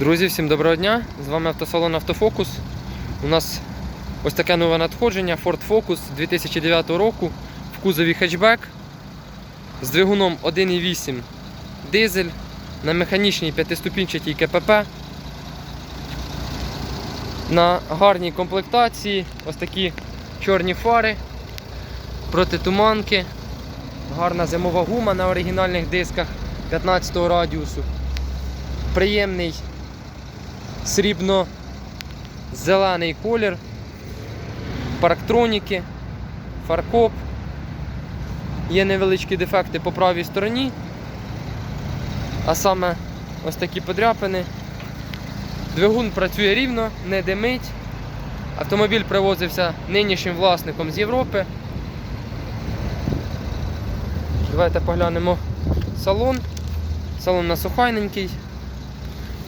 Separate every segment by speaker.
Speaker 1: Друзі, всім доброго дня! З вами автосалон Автофокус. У нас ось таке нове надходження Ford Focus 2009 року в кузові хетчбек з двигуном 1.8 дизель на механічній п'ятиступінчатій КПП. На гарній комплектації ось такі чорні фари, протитуманки, гарна зимова гума на оригінальних дисках 15 радіусу. Приємний срібно-зелений колір, парктроніки, фаркоп. Є невеличкі дефекти по правій стороні, а саме ось такі подряпини. Двигун працює рівно, не димить. Автомобіль привозився нинішнім власником з Європи. Давайте поглянемо салон. Салон у нас охайненький.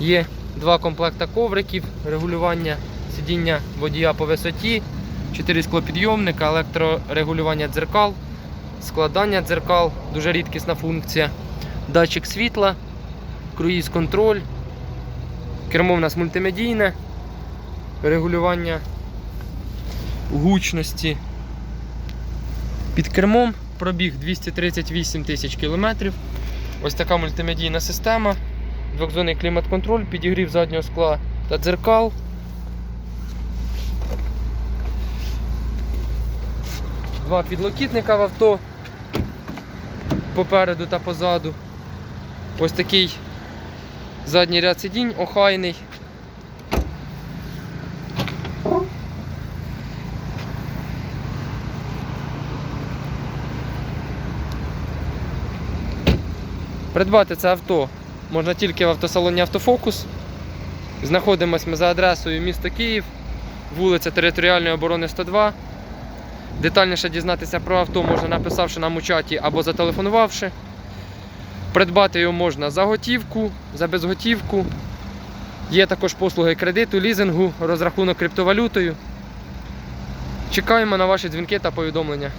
Speaker 1: Є два комплекта ковриків, регулювання сидіння водія по висоті, 4 склопідйомника, електрорегулювання дзеркал, складання дзеркал, дуже рідкісна функція, датчик світла, круїз контроль. Кермо в нас мультимедійне, регулювання гучності. Під кермом пробіг 238 тисяч кілометрів. Ось така мультимедійна система. Двохзонний клімат-контроль, підігрів заднього скла та дзеркал. Два підлокітника в авто попереду та позаду. Ось такий задній ряд сидінь охайний. Придбати це авто можна тільки в автосалоні Автофокус. Знаходимося ми за адресою місто Київ, вулиця Територіальної оборони 102. Детальніше дізнатися про авто можна написавши нам у чаті або зателефонувавши. Придбати його можна за готівку, за безготівку. Є також послуги кредиту, лізингу, розрахунок криптовалютою. Чекаємо на ваші дзвінки та повідомлення.